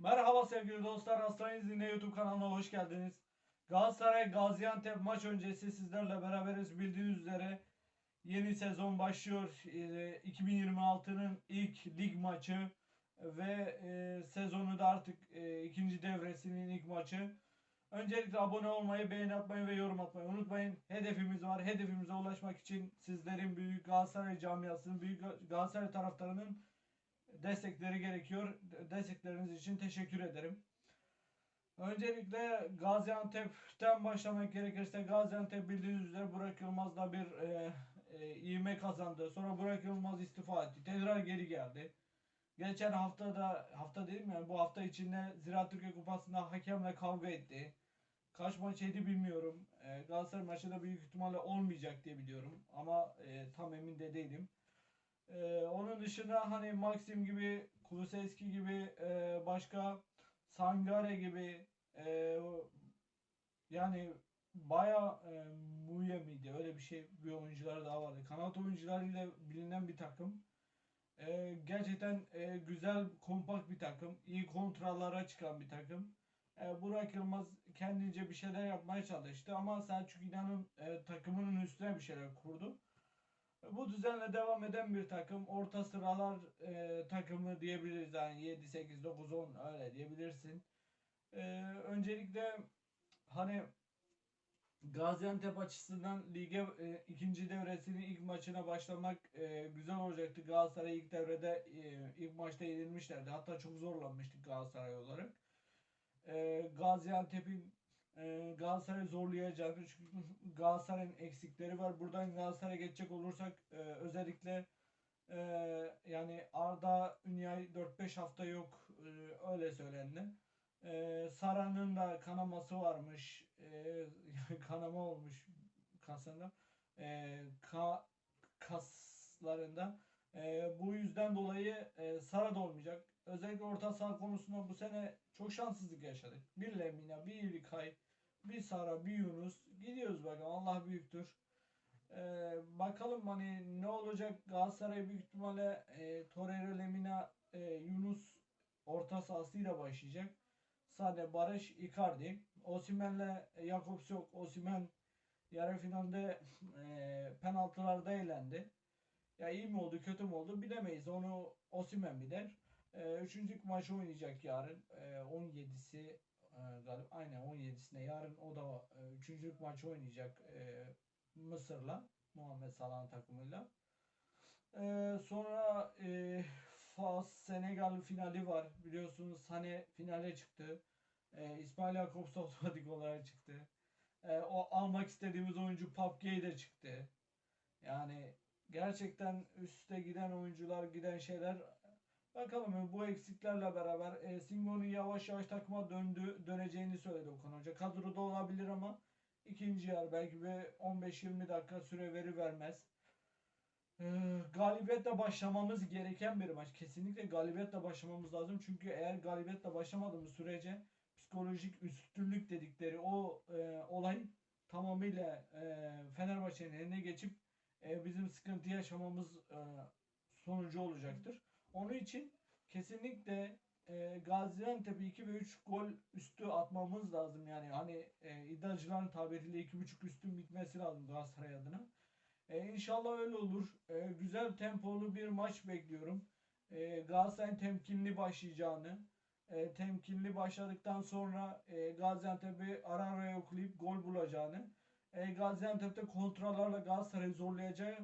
Merhaba sevgili dostlar. Hastane İzni'ne YouTube kanalına hoş geldiniz. Galatasaray Gaziantep maç öncesi sizlerle beraberiz. Bildiğiniz üzere yeni sezon başlıyor. Ee, 2026'nın ilk lig maçı ve e, sezonu da artık e, ikinci devresinin ilk maçı. Öncelikle abone olmayı, beğeni atmayı ve yorum atmayı unutmayın. Hedefimiz var. Hedefimize ulaşmak için sizlerin büyük Galatasaray camiasının, büyük Galatasaray taraftarının destekleri gerekiyor. Destekleriniz için teşekkür ederim. Öncelikle Gaziantep'ten başlamak gerekirse Gaziantep bildiğiniz üzere Burak Yılmaz'la bir e, e, ivme kazandı. Sonra Burak Yılmaz istifa etti. Tekrar geri geldi. Geçen hafta da hafta değil mi? Yani bu hafta içinde Ziraat Türkiye Kupası'nda hakemle kavga etti. Kaç maç yedi bilmiyorum. E, Galatasaray maçı da büyük ihtimalle olmayacak diye biliyorum. Ama e, tam emin de değilim. Ee, onun dışında hani Maxim gibi, Kulusevski gibi, e, başka Sangare gibi e, yani baya e, Muye miydi öyle bir şey bir oyuncular daha vardı. Kanat oyuncularıyla bilinen bir takım. E, gerçekten e, güzel, kompakt bir takım. iyi kontralara çıkan bir takım. E, Burak Yılmaz kendince bir şeyler yapmaya çalıştı ama Selçuk İnan'ın e, takımının üstüne bir şeyler kurdu. Bu düzenle devam eden bir takım. Orta sıralar e, takımı diyebiliriz. Yani 7, 8, 9, 10 öyle diyebilirsin. E, öncelikle hani Gaziantep açısından lige e, ikinci devresinin ilk maçına başlamak e, güzel olacaktı. Galatasaray ilk devrede e, ilk maçta yenilmişlerdi. Hatta çok zorlanmıştık Galatasaray olarak. E, Gaziantep'in e, Galatasaray zorlayacağını çünkü Galatasaray'ın eksikleri var. Buradan Galatasaray'a geçecek olursak e, özellikle e, yani Arda Ünyay 4-5 hafta yok e, öyle söylendi. Sara'nın da kanaması varmış. Kanama olmuş kasında. E, ka, kaslarında. E, bu yüzden dolayı e, Sara da olmayacak. Özellikle orta saha konusunda bu sene çok şanssızlık yaşadık. Bir Lemina, bir İlkay, bir Sara, bir Yunus. Gidiyoruz bakalım. Allah büyüktür. Ee, bakalım hani ne olacak Galatasaray büyük ihtimalle e, Torreira, Lemina, e, Yunus orta sahasıyla başlayacak. Sade, Barış, Icardi. Osimhen'le Jakobs yok. Osimhen yarı finalde e, penaltılarda eğlendi. Ya iyi mi oldu, kötü mü oldu bilemeyiz. Onu Osimhen bilir. E, üçüncü maçı oynayacak yarın. E, 17'si e, galiba aynen 17'sinde yarın o da e, üçüncü maçı oynayacak e, Mısır'la Muhammed Salah'ın takımıyla. E, sonra e, Fas Senegal finali var. Biliyorsunuz Sane finale çıktı. E, İsmail Jakobs otomatik olarak çıktı. E, o almak istediğimiz oyuncu Papgey de çıktı. Yani gerçekten üste giden oyuncular giden şeyler Bakalım bu eksiklerle beraber e, Singo'nun yavaş yavaş takıma döndü, döneceğini söyledi Okan Hoca. Kadroda olabilir ama ikinci yer belki bir 15-20 dakika süre veri vermez. E, galibiyetle başlamamız gereken bir maç. Kesinlikle galibiyetle başlamamız lazım. Çünkü eğer galibiyetle başlamadığımız sürece psikolojik üstünlük dedikleri o e, olay tamamıyla e, Fenerbahçe'nin eline geçip e, bizim sıkıntı yaşamamız e, sonucu olacaktır. Onun için kesinlikle e, Gaziantep'e 2 ve 3 gol üstü atmamız lazım. Yani hani e, iddiacıların tabiriyle 2.5 üstün bitmesi lazım Galatasaray adına. E, inşallah öyle olur. E, güzel tempolu bir maç bekliyorum. E, Galatasaray'ın temkinli başlayacağını, e, temkinli başladıktan sonra e, Gaziantep'i ara ara yoklayıp gol bulacağını, e, Gaziantep'te kontralarla Galatasaray'ı zorlayacağı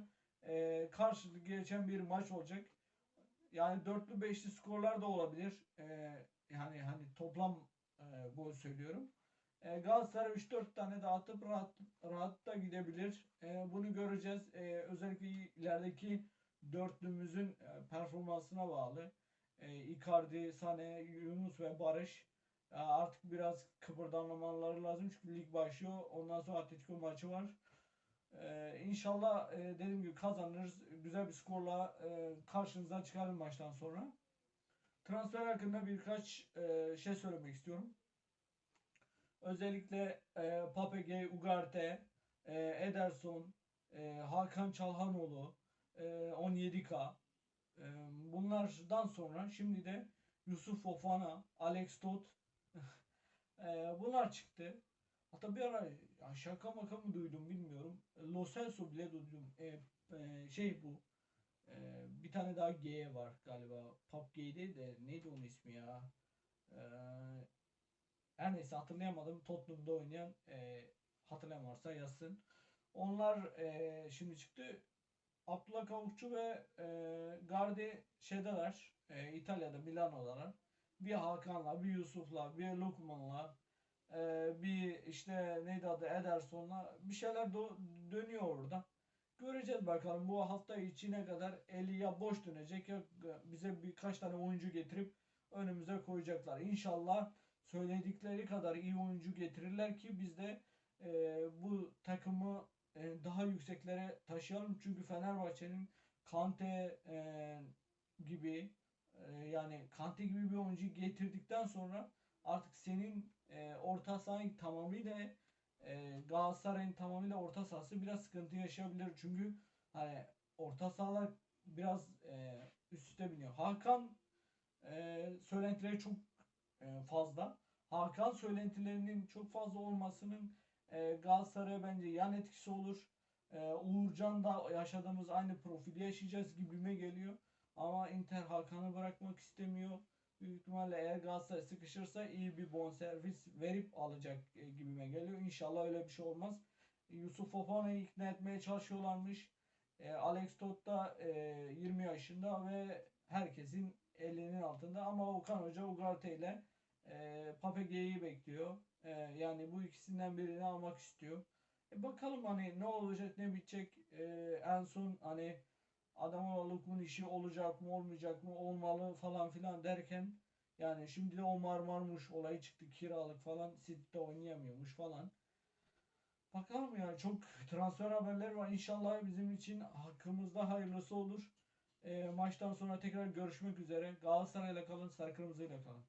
e, karşılıklı geçen bir maç olacak. Yani dörtlü beşli skorlar da olabilir. Ee, yani hani toplam e, gol söylüyorum. E, Galatasaray 3-4 tane de atıp rahat, rahat da gidebilir. E, bunu göreceğiz. E, özellikle ilerideki dörtlümüzün e, performansına bağlı. E, Icardi, Sane, Yunus ve Barış e, artık biraz kıpırdanmaları lazım. Çünkü lig başlıyor. Ondan sonra Atletico maçı var. Ee, inşallah e, dediğim gibi kazanırız. Güzel bir skorla e, karşınıza çıkarım maçtan sonra. Transfer hakkında birkaç e, şey söylemek istiyorum. Özellikle e, Papege, Ugarte, e, Ederson, e, Hakan Çalhanoğlu, e, 17K. E, bunlardan sonra şimdi de Yusuf Fofana, Alex Toth e, bunlar çıktı. Hatta bir ara ya şaka maka mı duydum bilmiyorum. Lo Celso bile duydum. E, e, şey bu. e, bir tane daha G var galiba. Pop G değil de neydi onun ismi ya? E, her neyse hatırlayamadım. Tottenham'da oynayan e, hatırlayan varsa yazsın. Onlar e, şimdi çıktı. Abdullah Kavukçu ve e, Gardi şeydeler. E, İtalya'da Milano'dalar. Bir Hakan'la, bir Yusuf'la, bir Lukman'la, e, bir işte neydi adı Ederson'la bir şeyler do- dönüyor orada. Göreceğiz bakalım bu hafta içine kadar eli ya boş dönecek ya bize birkaç tane oyuncu getirip önümüze koyacaklar. İnşallah söyledikleri kadar iyi oyuncu getirirler ki biz de e, bu takımı e, daha yükseklere taşıyalım. Çünkü Fenerbahçe'nin Kante e, gibi e, yani Kante gibi bir oyuncu getirdikten sonra artık senin e, orta sahan tamamıyla e, Galatasaray'ın tamamıyla orta sahası biraz sıkıntı yaşayabilir. Çünkü hani orta sahalar biraz e, üst üste biniyor. Hakan e, söylentileri çok e, fazla. Hakan söylentilerinin çok fazla olmasının e, Galatasaray'a bence yan etkisi olur. E, Uğurcan da yaşadığımız aynı profili yaşayacağız gibime geliyor. Ama Inter Hakan'ı bırakmak istemiyor. Büyük ihtimalle eğer Galatasaray sıkışırsa iyi bir bonservis verip alacak e, gibime geliyor. İnşallah öyle bir şey olmaz. Yusuf Fofana'yı ikna etmeye çalışıyorlarmış. E, Alex Toth da e, 20 yaşında ve herkesin elinin altında ama Okan Hoca Ugarte ile e, Papege'yi bekliyor. E, yani bu ikisinden birini almak istiyor. E, bakalım hani ne olacak ne bitecek. E, en son hani Adamın Lukman işi olacak mı olmayacak mı olmalı falan filan derken yani şimdi de Omar Marmuş olayı çıktı kiralık falan City'de oynayamıyormuş falan. Bakalım ya çok transfer haberleri var. İnşallah bizim için hakkımızda hayırlısı olur. E, maçtan sonra tekrar görüşmek üzere. Galatasaray'la kalın, Sarı Kırmızı'yla kalın.